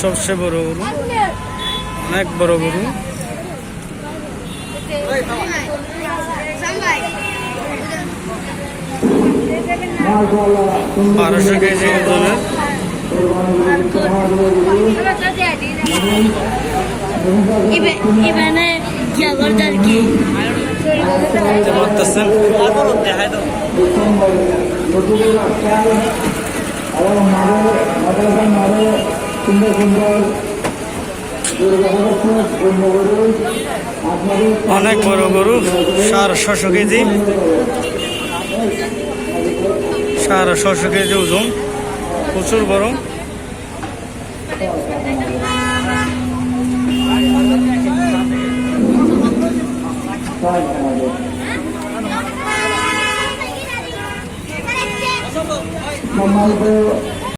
সবচেয়ে বড় গরু। অনেক বড় গরু। বারোশো কেজি ওজনের দেখতে পারতেছেন দাও এবং মারে মাদ্রাসা মারে সুন্দর সুন্দর আপনাদের অনেক বড় গরু সাড়ে ছশো কেজি। সাড়ে ছশো কেজি ওজন, প্রচুর বড় 妈妈的。